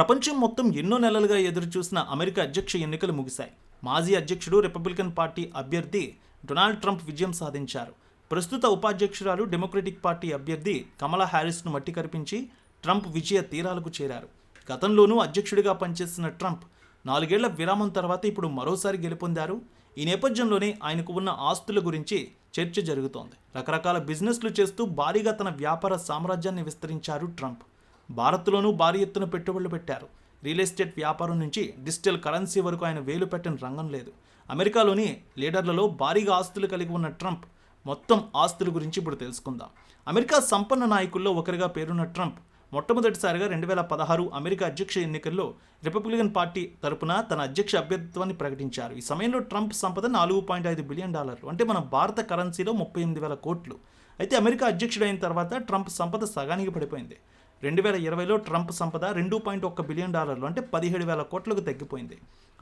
ప్రపంచం మొత్తం ఎన్నో నెలలుగా ఎదురుచూసిన అమెరికా అధ్యక్ష ఎన్నికలు ముగిశాయి. మాజీ అధ్యక్షుడు రిపబ్లికన్ పార్టీ అభ్యర్థి డొనాల్డ్ ట్రంప్ విజయం సాధించారు. ప్రస్తుత ఉపాధ్యక్షురాలు డెమోక్రటిక్ పార్టీ అభ్యర్థి కమలా హ్యారిస్ను మట్టి కరిపించి ట్రంప్ విజయ తీరాలకు చేరారు. గతంలోనూ అధ్యక్షుడిగా పనిచేసిన ట్రంప్ నాలుగేళ్ళ విరామం తర్వాత ఇప్పుడు మరోసారి గెలుపొందారు. ఈ నేపథ్యంలోనే ఆయనకు ఉన్న ఆస్తుల గురించి చర్చ జరుగుతోంది. రకరకాల బిజినెస్లు చేస్తూ భారీగా తన వ్యాపార సామ్రాజ్యాన్ని విస్తరించారు ట్రంప్. భారత్లోనూ భారీ ఎత్తున పెట్టుబడులు పెట్టారు. రియల్ ఎస్టేట్ వ్యాపారం నుంచి డిజిటల్ కరెన్సీ వరకు ఆయన వేలు పెట్టని రంగం లేదు. అమెరికాలోని లీడర్లలో భారీగా ఆస్తులు కలిగి ఉన్న ట్రంప్ మొత్తం ఆస్తుల గురించి ఇప్పుడు తెలుసుకుందాం. అమెరికా సంపన్న నాయకుల్లో ఒకరిగా పేరున్న ట్రంప్ మొట్టమొదటిసారిగా రెండు వేల పదహారు అమెరికా అధ్యక్ష ఎన్నికల్లో రిపబ్లికన్ పార్టీ తరపున తన అధ్యక్ష అభ్యర్థిత్వాన్ని ప్రకటించారు. ఈ సమయంలో ట్రంప్ సంపద నాలుగు పాయింట్ ఐదు బిలియన్ డాలర్లు అంటే మన భారత కరెన్సీలో ముప్పై ఎనిమిది వేల కోట్లు. అయితే అమెరికా అధ్యక్షుడైన తర్వాత ట్రంప్ సంపద సగానికి పడిపోయింది. రెండు వేల ఇరవైలో ట్రంప్ సంపద రెండు పాయింట్ ఒక్క బిలియన్ డాలర్లు అంటే పదిహేడు వేల కోట్లకు తగ్గిపోయింది.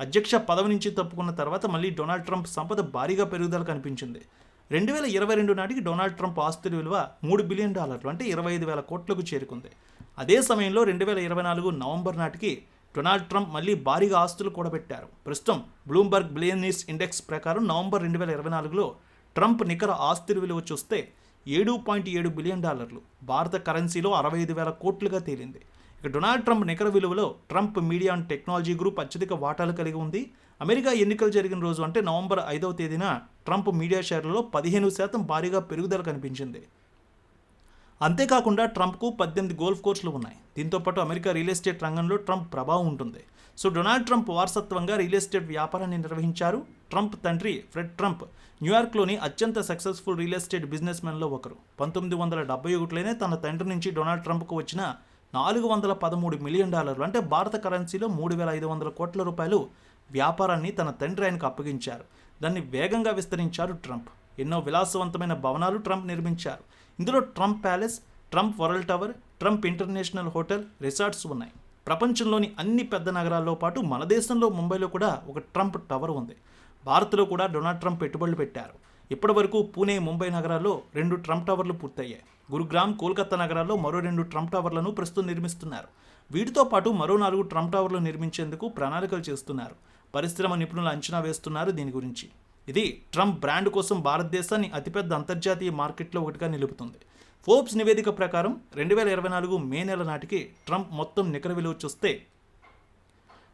అధ్యక్ష పదవి నుంచి తప్పుకున్న తర్వాత మళ్ళీ డొనాల్డ్ ట్రంప్ సంపద భారీగా పెరుగుదల కనిపించింది. రెండు వేల ఇరవై రెండు నాటికి డొనాల్డ్ ట్రంప్ ఆస్తుల విలువ మూడు బిలియన్ డాలర్లు అంటే ఇరవై ఐదు వేల కోట్లకు చేరుకుంది. అదే సమయంలో రెండు వేల ఇరవై నాలుగు నవంబర్ నాటికి డొనాల్డ్ ట్రంప్ మళ్ళీ భారీగా ఆస్తులు కూడబెట్టారు. ప్రస్తుతం బ్లూంబర్గ్ బిలియనీస్ ఇండెక్స్ ప్రకారం నవంబర్ రెండు వేల ఇరవై నాలుగులో ట్రంప్ నికర ఆస్తుల విలువ చూస్తే ఏడు పాయింట్ ఏడు బిలియన్ డాలర్లు. భారత కరెన్సీలో అరవై ఐదు వేల కోట్లుగా తేలింది. ఇక డొనాల్డ్ ట్రంప్ నికర విలువలో Trump media and technology group అత్యధిక వాటాలు కలిగి ఉంది. అమెరికా ఎన్నికలు జరిగిన రోజు అంటే నవంబర్ ఐదవ తేదీన ట్రంప్ మీడియా షేర్లలో పదిహేను శాతం భారీగా పెరుగుదల కనిపించింది. అంతేకాకుండా ట్రంప్కు పద్దెనిమిది గోల్ఫ్ కోర్సులు ఉన్నాయి. దీంతో పాటు అమెరికా రియల్ ఎస్టేట్ రంగంలో ట్రంప్ ప్రభావం ఉంటుంది. సో డొనాల్డ్ ట్రంప్ వారసత్వంగా రియల్ ఎస్టేట్ వ్యాపారాన్ని నిర్వహించారు. ట్రంప్ తండ్రి ఫ్రెడ్ ట్రంప్ న్యూయార్క్లోని అత్యంత సక్సెస్ఫుల్ రియల్ ఎస్టేట్ బిజినెస్ మెన్లో ఒకరు. పంతొమ్మిది వందల డెబ్బై ఒకటిలోనే తన తండ్రి నుంచి డొనాల్డ్ ట్రంప్కు వచ్చిన నాలుగు వందల పదమూడు మిలియన్ డాలర్లు అంటే భారత కరెన్సీలో మూడు వేల ఐదు వందల కోట్ల రూపాయలు వ్యాపారాన్ని తన తండ్రి ఆయనకు అప్పగించారు. దాన్ని వేగంగా విస్తరించారు ట్రంప్. ఎన్నో విలాసవంతమైన భవనాలు ట్రంప్ నిర్మించారు. ఇందులో Trump palace Trump world tower Trump international hotel resorts ఉన్నాయి. ప్రపంచంలోని అన్ని పెద్ద నగరాల్లో పాటు మన దేశంలో ముంబైలో కూడా ఒక ట్రంప్ టవర్ ఉంది. భారత్లో కూడా డొనాల్డ్ ట్రంప్ పెట్టుబడులు పెట్టారు. ఇప్పటి వరకు పూణే ముంబై నగరాల్లో రెండు ట్రంప్ టవర్లు పూర్తయ్యాయి. గురుగ్రామ్ కోల్కతా నగరాల్లో మరో రెండు ట్రంప్ టవర్లను ప్రస్తుతం నిర్మిస్తున్నారు. వీటితో పాటు మరో నాలుగు ట్రంప్ టవర్లు నిర్మించేందుకు ప్రణాళికలు చేస్తున్నారు. పరిశ్రమ నిపుణులు అంచనా వేస్తున్నారు దీని గురించి. ఇది ట్రంప్ బ్రాండ్ కోసం భారతదేశాన్ని అతిపెద్ద అంతర్జాతీయ మార్కెట్లో ఒకటిగా నిలుపుతుంది. ఫోర్బ్స్ నివేదిక ప్రకారం రెండు వేల ఇరవై నాలుగు మే నెల నాటికి ట్రంప్ మొత్తం నికర విలువ చూస్తే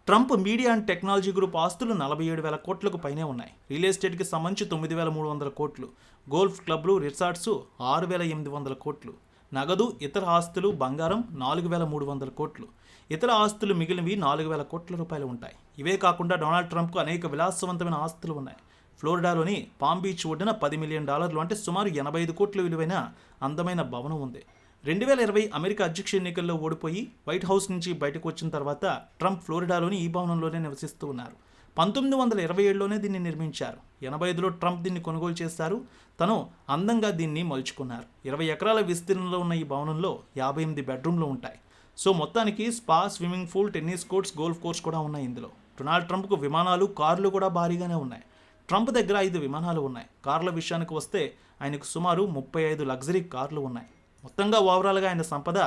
Trump media and technology group ఆస్తులు నలభై ఏడు వేల కోట్లకు పైనే ఉన్నాయి. రియల్ ఎస్టేట్కి సంబంధించి తొమ్మిది వేల మూడు వందల కోట్లు గోల్ఫ్ క్లబ్లు రిసార్ట్స్ ఆరు వేల ఎనిమిది వందల కోట్లు నగదు ఇతర ఆస్తులు బంగారం నాలుగు వేల మూడు వందల కోట్లు ఇతర ఆస్తులు మిగిలినవి నాలుగు వేల కోట్ల రూపాయలు ఉంటాయి. ఇవే కాకుండా డొనాల్డ్ ట్రంప్కు అనేక విలాసవంతమైన ఆస్తులు ఉన్నాయి. ఫ్లోరిడాలోని పామ్ బీచ్ ఒడ్డున పది మిలియన్ డాలర్లు అంటే సుమారు ఎనభై ఐదు కోట్ల విలువైన అందమైన భవనం ఉంది. రెండు వేల ఇరవై అమెరికా అధ్యక్ష ఎన్నికల్లో ఓడిపోయి వైట్ హౌస్ నుంచి బయటకు వచ్చిన తర్వాత ట్రంప్ ఫ్లోరిడాలోని ఈ భవనంలోనే నివసిస్తూ ఉన్నారు. పంతొమ్మిది వందల ఇరవై ఏడులోనే దీన్ని నిర్మించారు. ఎనభై ఐదులో ట్రంప్ దీన్ని కొనుగోలు చేశారు. తను అందంగా దీన్ని మలుచుకున్నారు. ఇరవై ఎకరాల విస్తీర్ణంలో ఉన్న ఈ భవనంలో యాభై ఎనిమిది బెడ్రూమ్లు ఉంటాయి. సో మొత్తానికి spa swimming pool tennis courts golf course కూడా ఉన్నాయి ఇందులో. డొనాల్డ్ ట్రంప్కు విమానాలు కార్లు కూడా భారీగానే ఉన్నాయి. ట్రంప్ దగ్గర ఐదు విమానాలు ఉన్నాయి. కార్ల విషయానికి వస్తే ఆయనకు సుమారు ముప్పై ఐదు లగ్జరీ కార్లు ఉన్నాయి. మొత్తంగా ఓవరాల్గా ఆయన సంపద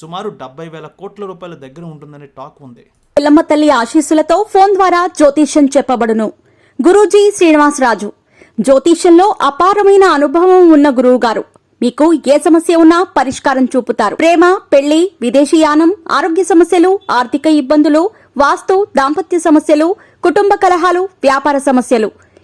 సుమారు డెబ్బై వేల కోట్ల రూపాయల దగ్గర ఉంటుందనే టాక్ ఉంది. పిల్లమ్మ తల్లి ఆశీస్సులతో ఫోన్ ద్వారా జ్యోతిష్యం చెప్పబడును. గురూజీ శ్రీనివాసరాజు. జ్యోతిష్యంలో అపారమైన అనుభవం ఉన్న గురువు గారు మీకు ఏ సమస్య ఉన్నా పరిష్కారం చూపుతారు. ప్రేమ పెళ్ళి విదేశీయానం ఆరోగ్య సమస్యలు ఆర్థిక ఇబ్బందులు వాస్తు దాంపత్య సమస్యలు కుటుంబ కలహాలు వ్యాపార సమస్యలు.